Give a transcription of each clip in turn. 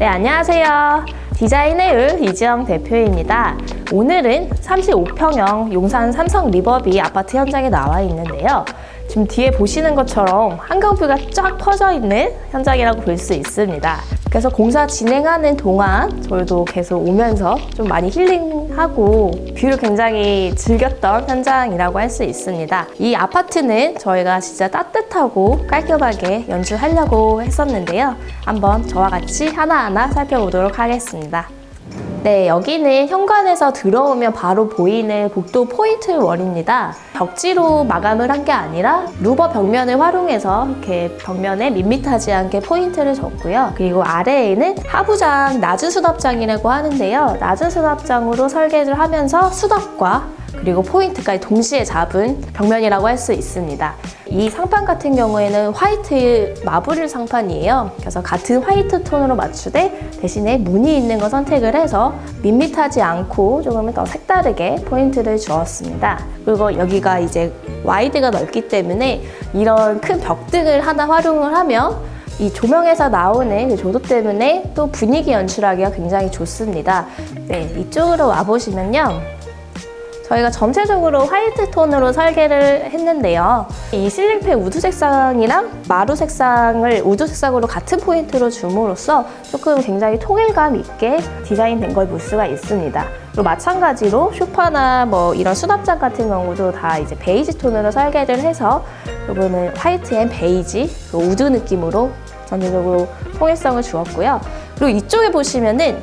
네, 안녕하세요. 디자인의 을 이지영 대표입니다. 오늘은 35평형 용산 삼성 리버비 아파트 현장에 나와 있는데요. 지금 뒤에 보시는 것처럼 한강뷰가 쫙 퍼져 있는 현장이라고 볼 수 있습니다. 그래서 공사 진행하는 동안 저희도 계속 오면서 좀 많이 힐링하고 뷰를 굉장히 즐겼던 현장이라고 할 수 있습니다. 이 아파트는 저희가 진짜 따뜻하고 깔끔하게 연출하려고 했었는데요. 한번 저와 같이 하나하나 살펴보도록 하겠습니다. 네, 여기는 현관에서 들어오면 바로 보이는 복도 포인트 월입니다. 벽지로 마감을 한 게 아니라 루버 벽면을 활용해서 이렇게 벽면에 밋밋하지 않게 포인트를 줬고요. 그리고 아래에는 하부장 낮은 수납장이라고 하는데요. 낮은 수납장으로 설계를 하면서 수납과 그리고 포인트까지 동시에 잡은 벽면이라고 할 수 있습니다. 이 상판 같은 경우에는 화이트 마블 상판이에요. 그래서 같은 화이트 톤으로 맞추되 대신에 무늬 있는 거 선택을 해서 밋밋하지 않고 조금 더 색다르게 포인트를 주었습니다. 그리고 여기가 이제 와이드가 넓기 때문에 이런 큰 벽등을 하나 활용을 하면 이 조명에서 나오는 그 조도 때문에 또 분위기 연출하기가 굉장히 좋습니다. 네, 이쪽으로 와보시면요. 저희가 전체적으로 화이트 톤으로 설계를 했는데요. 이 실링팬 우드 색상이랑 마루 색상을 우드 색상으로 같은 포인트로 줌으로써 조금 굉장히 통일감 있게 디자인된 걸 볼 수가 있습니다. 그리고 마찬가지로 쇼파나 뭐 이런 수납장 같은 경우도 다 이제 베이지 톤으로 설계를 해서 요거는 화이트 앤 베이지, 우드 느낌으로 전체적으로 통일성을 주었고요. 그리고 이쪽에 보시면은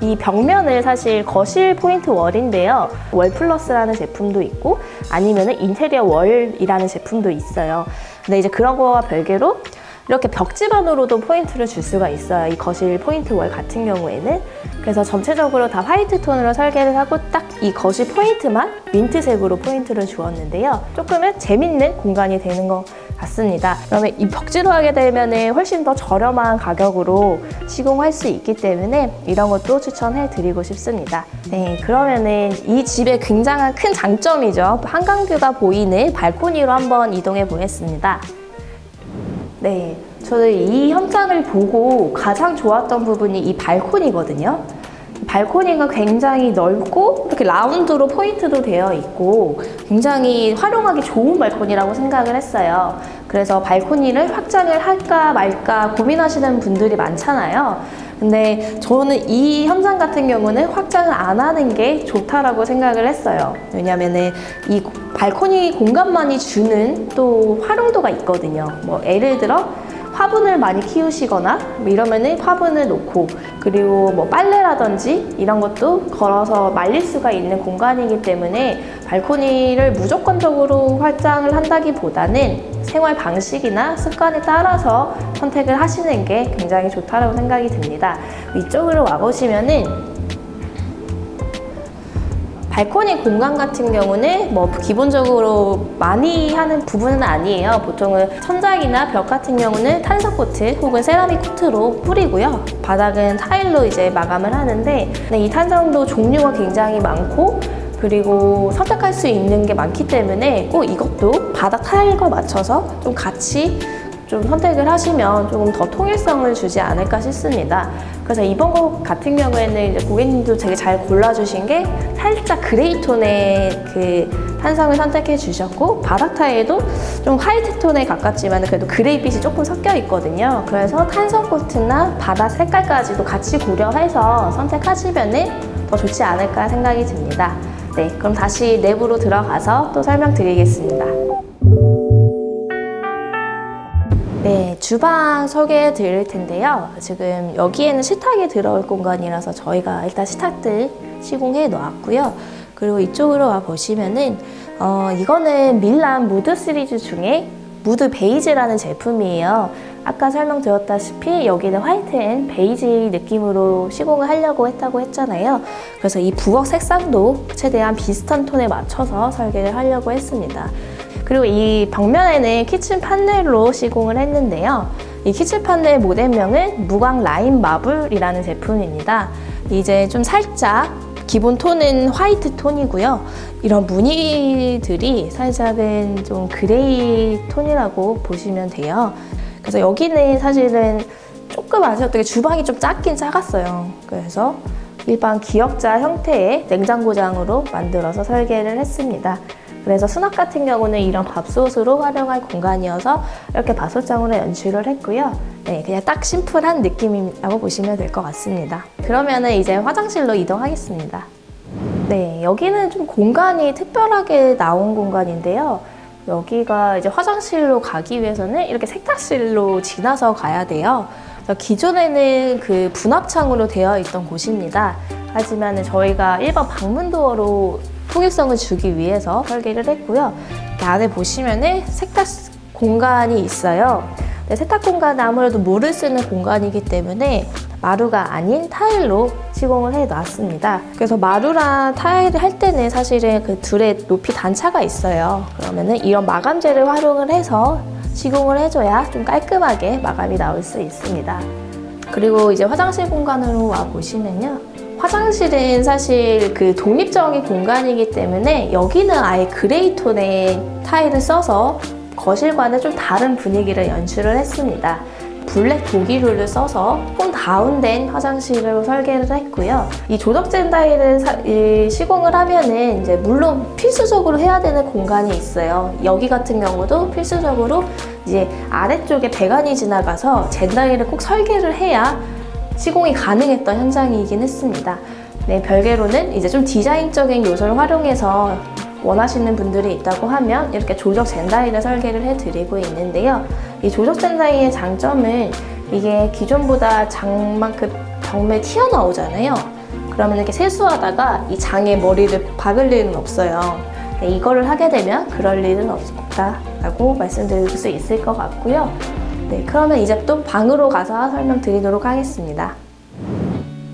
이 벽면을 사실 거실 포인트 월인데요. 월 플러스라는 제품도 있고 아니면 인테리어 월이라는 제품도 있어요. 근데 이제 그런 거와 별개로 이렇게 벽지반으로도 포인트를 줄 수가 있어요. 이 거실 포인트 월 같은 경우에는. 그래서 전체적으로 다 화이트 톤으로 설계를 하고 딱 이 거실 포인트만 민트색으로 포인트를 주었는데요. 조금은 재밌는 공간이 되는 것 같습니다. 그러면 이 벽지로 하게 되면 훨씬 더 저렴한 가격으로 시공할 수 있기 때문에 이런 것도 추천해 드리고 싶습니다. 네, 그러면은 이 집의 굉장한 큰 장점이죠. 한강뷰가 보이는 발코니로 한번 이동해 보겠습니다. 네, 저는 이 현장을 보고 가장 좋았던 부분이 이 발코니거든요. 발코니가 굉장히 넓고 이렇게 라운드로 포인트도 되어 있고 굉장히 활용하기 좋은 발코니라고 생각을 했어요. 그래서 발코니를 확장을 할까 말까 고민하시는 분들이 많잖아요. 근데 저는 이 현장 같은 경우는 확장을 안 하는 게 좋다라고 생각을 했어요. 왜냐면은 이 발코니 공간만이 주는 또 활용도가 있거든요. 뭐 예를 들어 화분을 많이 키우시거나 뭐 이러면은 화분을 놓고 그리고 뭐 빨래라든지 이런 것도 걸어서 말릴 수가 있는 공간이기 때문에 발코니를 무조건적으로 확장을 한다기보다는 생활 방식이나 습관에 따라서 선택을 하시는 게 굉장히 좋다고 생각이 듭니다. 이쪽으로 와보시면은 발코니 공간 같은 경우는 뭐 기본적으로 많이 하는 부분은 아니에요. 보통은 천장이나 벽 같은 경우는 탄성 코트 혹은 세라믹 코트로 뿌리고요. 바닥은 타일로 이제 마감을 하는데 이 탄성도 종류가 굉장히 많고 그리고 선택할 수 있는 게 많기 때문에 꼭 이것도 바닥 타일과 맞춰서 좀 같이 좀 선택을 하시면 조금 더 통일성을 주지 않을까 싶습니다. 그래서 이번 것 같은 경우에는 이제 고객님도 되게 잘 골라주신 게 살짝 그레이 톤의 그 탄성을 선택해 주셨고 바닥 타일도 좀 화이트 톤에 가깝지만 그래도 그레이 빛이 조금 섞여 있거든요. 그래서 탄성 코트나 바닥 색깔까지도 같이 고려해서 선택하시면 더 좋지 않을까 생각이 듭니다. 네, 그럼 다시 내부로 들어가서 또 설명드리겠습니다. 주방 소개해 드릴 텐데요. 지금 여기에는 식탁이 들어올 공간이라서 저희가 일단 식탁들 시공해 놓았고요. 그리고 이쪽으로 와 보시면은 어, 이거는 밀란 무드 시리즈 중에 무드 베이지라는 제품이에요. 아까 설명드렸다시피 여기는 화이트 앤 베이지 느낌으로 시공을 하려고 했다고 했잖아요. 그래서 이 부엌 색상도 최대한 비슷한 톤에 맞춰서 설계를 하려고 했습니다. 그리고 이 벽면에는 키친 판넬로 시공을 했는데요. 이 키친 판넬 모델명은 무광 라인 마블이라는 제품입니다. 이제 좀 살짝 기본 톤은 화이트 톤이고요. 이런 무늬들이 살짝은 좀 그레이 톤이라고 보시면 돼요. 그래서 여기는 사실은 조금 아쉬웠던 게 주방이 좀 작긴 작았어요. 그래서 일반 기역자 형태의 냉장고장으로 만들어서 설계를 했습니다. 그래서 수납 같은 경우는 이런 밥솥으로 활용할 공간이어서 이렇게 밥솥장으로 연출을 했고요. 네, 그냥 딱 심플한 느낌이라고 보시면 될 것 같습니다. 그러면은 이제 화장실로 이동하겠습니다. 네, 여기는 좀 공간이 특별하게 나온 공간인데요. 여기가 이제 화장실로 가기 위해서는 이렇게 세탁실로 지나서 가야 돼요. 기존에는 그 분합창으로 되어 있던 곳입니다. 하지만 저희가 일반 방문도어로 통일성을 주기 위해서 설계를 했고요. 안에 보시면은 세탁 공간이 있어요. 네, 세탁 공간은 아무래도 물을 쓰는 공간이기 때문에 마루가 아닌 타일로 시공을 해 놨습니다. 그래서 마루랑 타일을 할 때는 사실은 그 둘의 높이 단차가 있어요. 그러면은 이런 마감재를 활용을 해서 시공을 해줘야 좀 깔끔하게 마감이 나올 수 있습니다. 그리고 이제 화장실 공간으로 와 보시면요. 화장실은 사실 그 독립적인 공간이기 때문에 여기는 아예 그레이 톤의 타일을 써서 거실과는 좀 다른 분위기를 연출을 했습니다. 블랙 독일루를 써서 좀 다운된 화장실로 설계를 했고요. 이 조덕젠 타일을 시공을 하면은 이제 물론 필수적으로 해야 되는 공간이 있어요. 여기 같은 경우도 필수적으로 이제 아래쪽에 배관이 지나가서 젠다일을 꼭 설계를 해야 시공이 가능했던 현장이긴 했습니다. 네, 별개로는 이제 좀 디자인적인 요소를 활용해서 원하시는 분들이 있다고 하면 이렇게 조적 젠다이를 설계를 해드리고 있는데요. 이 조적 젠다이의 장점은 이게 기존보다 장만큼 벽면 튀어나오잖아요. 그러면 이렇게 세수하다가 이 장에 머리를 박을 일은 없어요. 네, 이거를 하게 되면 그럴 일은 없다라고 말씀드릴 수 있을 것 같고요. 네, 그러면 이제 또 방으로 가서 설명드리도록 하겠습니다.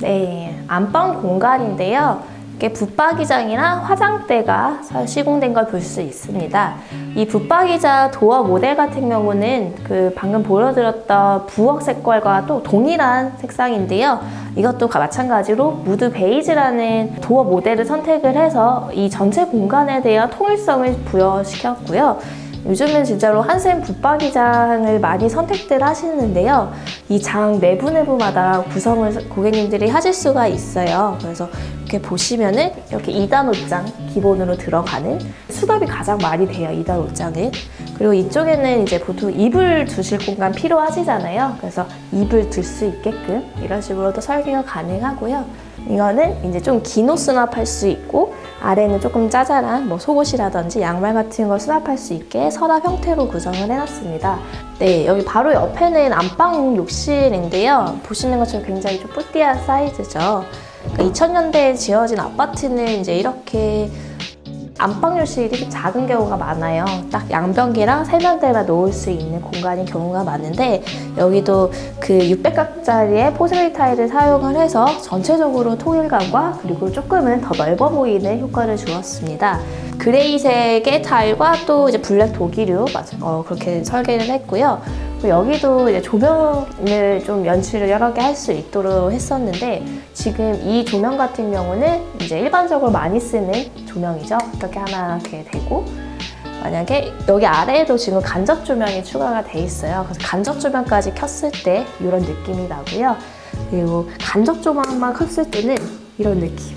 네, 안방 공간인데요. 이게 붙박이장이랑 화장대가 시공된 걸 볼 수 있습니다. 이 붙박이장 도어 모델 같은 경우는 그 방금 보여드렸던 부엌 색깔과 또 동일한 색상인데요. 이것도 마찬가지로 무드 베이지라는 도어 모델을 선택을 해서 이 전체 공간에 대한 통일성을 부여시켰고요. 요즘은 진짜로 한샘 붙박이장을 많이 선택들 하시는데요. 이 장 내부 내부마다 구성을 고객님들이 하실 수가 있어요. 그래서 이렇게 보시면은 이렇게 2단 옷장 기본으로 들어가는 수납이 가장 많이 돼요. 2단 옷장은. 그리고 이쪽에는 이제 보통 이불 두실 공간 필요하시잖아요. 그래서 이불 둘수 있게끔 이런 식으로도 설계가 가능하고요. 이거는 이제 좀 긴 옷 수납할 수 있고 아래는 조금 짜잘한 뭐 속옷이라든지 양말 같은 걸 수납할 수 있게 서랍 형태로 구성을 해놨습니다. 네, 여기 바로 옆에는 안방 욕실인데요. 보시는 것처럼 굉장히 좀 뿌띠한 사이즈죠. 2000년대에 지어진 아파트는 이제 이렇게 안방 욕실이 좀 작은 경우가 많아요. 딱 양변기랑 세면대만 놓을 수 있는 공간인 경우가 많은데 여기도 그 600각짜리의 포슬레이 타일을 사용을 해서 전체적으로 통일감과 그리고 조금은 더 넓어 보이는 효과를 주었습니다. 그레이색의 타일과 또 이제 블랙 독일유 어, 그렇게 설계를 했고요. 여기도 이제 조명을 좀 연출을 여러 개 할 수 있도록 했었는데 지금 이 조명 같은 경우는 이제 일반적으로 많이 쓰는 조명이죠. 이렇게 하나 이렇게 되고 만약에 여기 아래에도 지금 간접 조명이 추가가 돼 있어요. 그래서 간접 조명까지 켰을 때 이런 느낌이 나고요. 그리고 간접 조명만 켰을 때는 이런 느낌.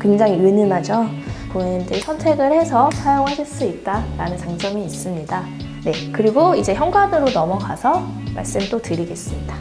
굉장히 은은하죠. 고객님들이 선택을 해서 사용하실 수 있다라는 장점이 있습니다. 네, 그리고 이제 현관으로 넘어가서 말씀 또 드리겠습니다.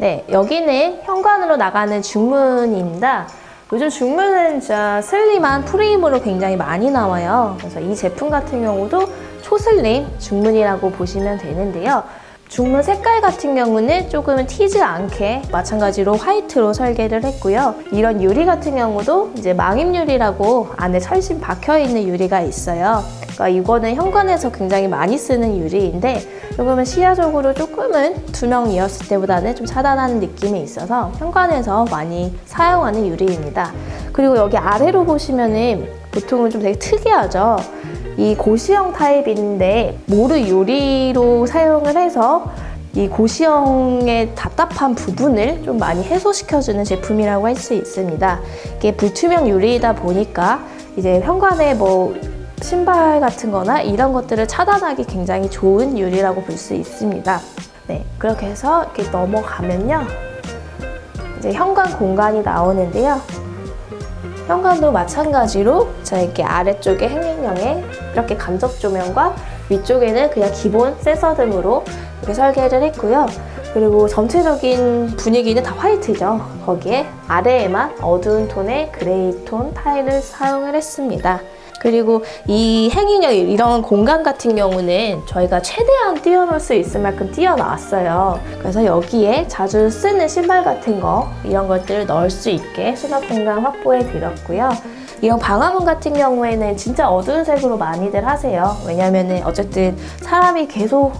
네, 여기는 현관으로 나가는 중문입니다. 요즘 중문은 진짜 슬림한 프레임으로 굉장히 많이 나와요. 그래서 이 제품 같은 경우도 초슬림 중문이라고 보시면 되는데요. 중문 색깔 같은 경우는 조금은 튀지 않게 마찬가지로 화이트로 설계를 했고요. 이런 유리 같은 경우도 이제 망임 유리라고 안에 철심 박혀 있는 유리가 있어요. 그러니까 이거는 현관에서 굉장히 많이 쓰는 유리인데 조금은 시야적으로 조금은 투명이었을 때보다는 좀 차단하는 느낌이 있어서 현관에서 많이 사용하는 유리입니다. 그리고 여기 아래로 보시면은 보통은 좀 되게 특이하죠. 이 고시형 타입인데 모르 유리로 사용을 해서 이 고시형의 답답한 부분을 좀 많이 해소시켜주는 제품이라고 할 수 있습니다. 이게 불투명 유리이다 보니까 이제 현관에 뭐 신발 같은 거나 이런 것들을 차단하기 굉장히 좋은 유리라고 볼 수 있습니다. 네, 그렇게 해서 이렇게 넘어가면요. 이제 현관 공간이 나오는데요. 현관도 마찬가지로 자 이렇게 아래쪽에 행행형에 이렇게 간접 조명과 위쪽에는 그냥 기본 센서등으로 이렇게 설계를 했고요. 그리고 전체적인 분위기는 다 화이트죠. 거기에 아래에만 어두운 톤의 그레이 톤 타일을 사용을 했습니다. 그리고 이 행인형 이런 공간 같은 경우는 저희가 최대한 뛰어놀 수 있을 만큼 뛰어나왔어요. 그래서 여기에 자주 쓰는 신발 같은 거 이런 것들을 넣을 수 있게 수납 공간 확보해 드렸고요. 이런 방화문 같은 경우에는 진짜 어두운 색으로 많이들 하세요. 왜냐면은 어쨌든 사람이 계속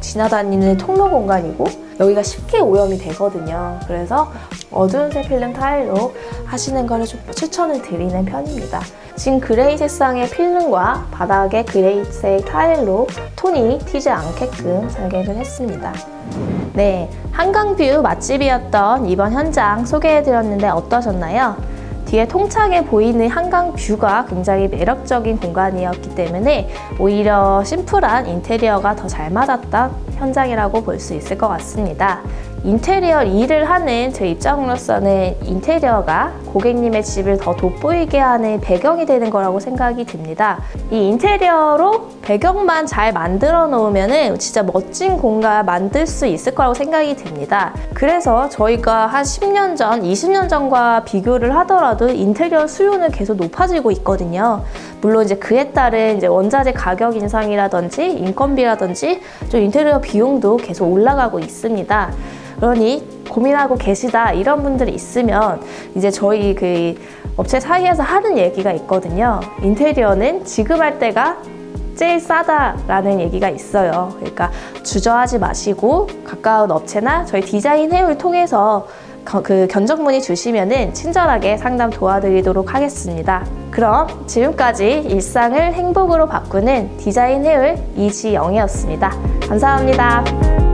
지나다니는 통로 공간이고 여기가 쉽게 오염이 되거든요. 그래서 어두운 색 필름 타일로 하시는 좀 추천을 드리는 편입니다. 지금 그레이 색상의 필름과 바닥에 그레이색 타일로 톤이 튀지 않게끔 설계를 했습니다. 네, 한강뷰 맛집이었던 이번 현장 소개해드렸는데 어떠셨나요? 뒤에 통창에 보이는 한강 뷰가 굉장히 매력적인 공간이었기 때문에 오히려 심플한 인테리어가 더 잘 맞았던 현장이라고 볼 수 있을 것 같습니다. 인테리어 일을 하는 제 입장으로서는 인테리어가 고객님의 집을 더 돋보이게 하는 배경이 되는 거라고 생각이 듭니다. 이 인테리어로 배경만 잘 만들어 놓으면 진짜 멋진 공간 만들 수 있을 거라고 생각이 듭니다. 그래서 저희가 한 10년 전, 20년 전과 비교를 하더라도 인테리어 수요는 계속 높아지고 있거든요. 물론 이제 그에 따른 이제 원자재 가격 인상이라든지 인건비라든지 좀 인테리어 비용도 계속 올라가고 있습니다. 그러니 고민하고 계시다 이런 분들이 있으면 이제 저희 그 업체 사이에서 하는 얘기가 있거든요. 인테리어는 지금 할 때가 제일 싸다라는 얘기가 있어요. 그러니까 주저하지 마시고 가까운 업체나 저희 디자인 해울 통해서 거- 그 견적 문의 주시면은 친절하게 상담 도와드리도록 하겠습니다. 그럼 지금까지 일상을 행복으로 바꾸는 디자인 해울 이지영이었습니다. 감사합니다.